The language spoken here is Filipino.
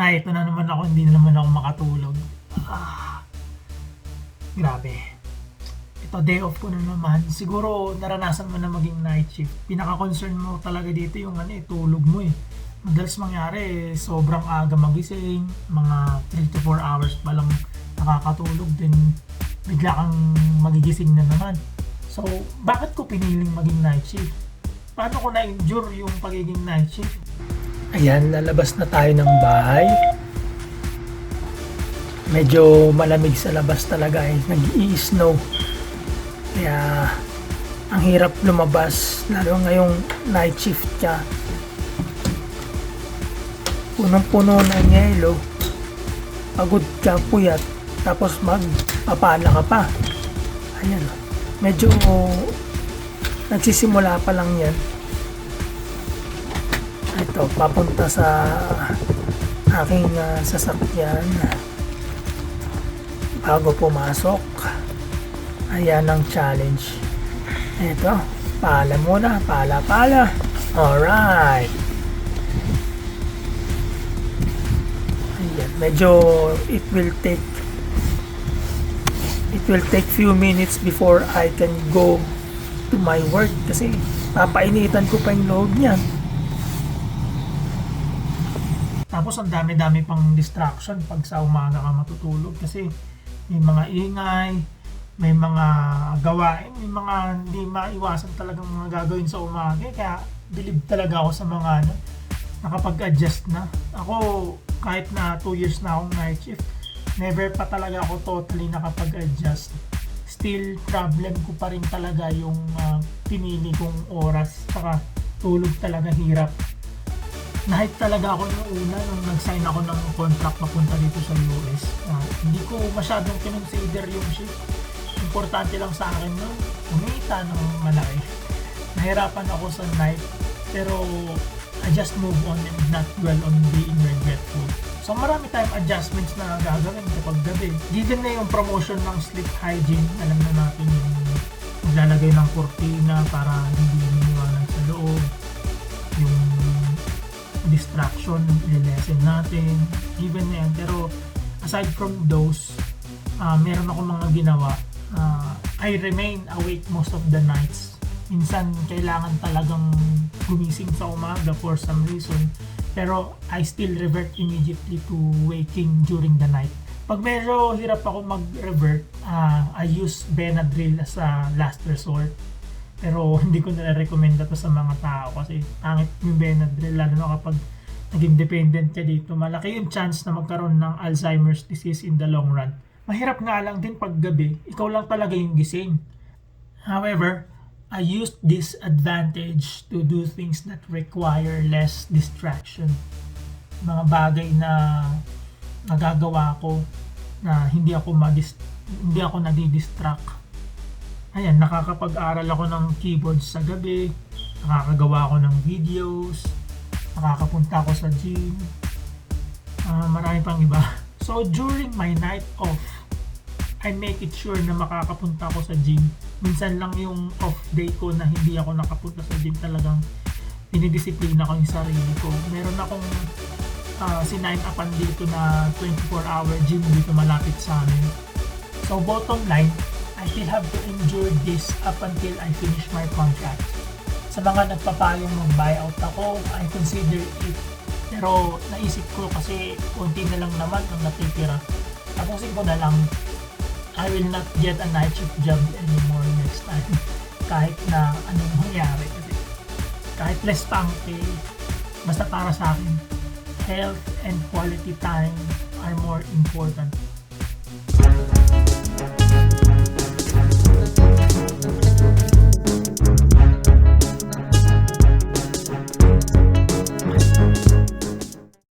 Ay, ito na naman ako, hindi na naman ako makatulog. Ah, grabe. Ito, day off ko na naman. Siguro, naranasan mo na maging night shift. Pinaka-concern mo talaga dito yung ano, eh, tulog mo eh. Madalas mangyari, eh, sobrang aga magising, mga 3 to 4 hours pa lang nakakatulog, then bigla kang magigising na naman. So, bakit ko piniling maging night shift? Paano ko na-endure yung pagiging night shift? Ayan, lalabas na tayo ng bahay. Medyo malamig sa labas talaga eh. Nag-i-snow. Kaya, ang hirap lumabas. Lalo ngayong night shift ka. Punong-puno ng yelo. Pagod ka, puyat. Tapos magpapala ka pa. Ayan. Medyo nagsisimula pa lang yan ito papunta sa aking ah, sasakyan. Bago pumasok ayan ang challenge. Ito pala muna pala pala. Alright. Ayan medyo it will take it will take few minutes before I can go to my work kasi papainitan ko pa yung loob niyan Tapos ang dami-dami pang distraction pag sa umaga ka matutulog kasi may mga ingay, may mga gawain, may mga hindi maiwasan talagang mga gagawin sa umaga. Kaya bilib talaga ako sa mga ano, nakapag-adjust na. Ako kahit na 2 years na akong night shift, never pa talaga ako totally nakapag-adjust. Still problem ko pa rin talaga yung ah, pinili kong oras saka tulog talaga hirap night talaga ako yung una nung nag-sign ako ng contract papunta dito sa US. Ah, hindi ko masyadong kinonsider yung shift. Importante lang sa akin nun, kumita ng malaki. Nahirapan ako sa night, pero I just move on and not dwell on being regretful. So marami tayong adjustments na gagawin kapag gabi. Given na yung promotion ng sleep hygiene, alam na natin yung maglalagay ng kurtina para hindi lumiwanag sa loob. Distraction, ililesen natin, even na yan. Pero aside from those, uh, meron ako mga ginawa. Uh, I remain awake most of the nights. Minsan, kailangan talagang gumising sa umaga for some reason. Pero I still revert immediately to waking during the night. Pag medyo hirap ako mag-revert, uh, I use Benadryl as a last resort. Pero hindi ko nare-recommend to sa mga tao kasi pangit yung Benadryl lalo na kapag naging dependent ka dito. Malaki yung chance na magkaroon ng Alzheimer's disease in the long run. Mahirap nga lang din pag gabi, ikaw lang talaga yung gising. However, I used this advantage to do things that require less distraction. Mga bagay na nagagawa ko na hindi ako madis hindi ako nadidistract. Ayan, nakakapag-aral ako ng keyboards sa gabi, nakakagawa ako ng videos, nakakapunta ako sa gym, Ah, marami pang iba. So, during my night off, I make it sure na makakapunta ako sa gym. Minsan lang yung off day ko na hindi ako nakapunta sa gym talagang dinidisiplina ko yung sarili ko. Meron akong uh, sinign upan dito na 24 hour gym dito malapit sa amin. So bottom line, I still have to endure this up until I finish my contract. Sa mga nagpapayong mag-buyout ako, I consider it. Pero naisip ko kasi konti na lang naman ang natitira. Tapusin ko na lang I will not get a night shift job anymore next time. Kahit na anong mangyari. Kahit less pa ang pay, basta para sa akin, health and quality time are more important.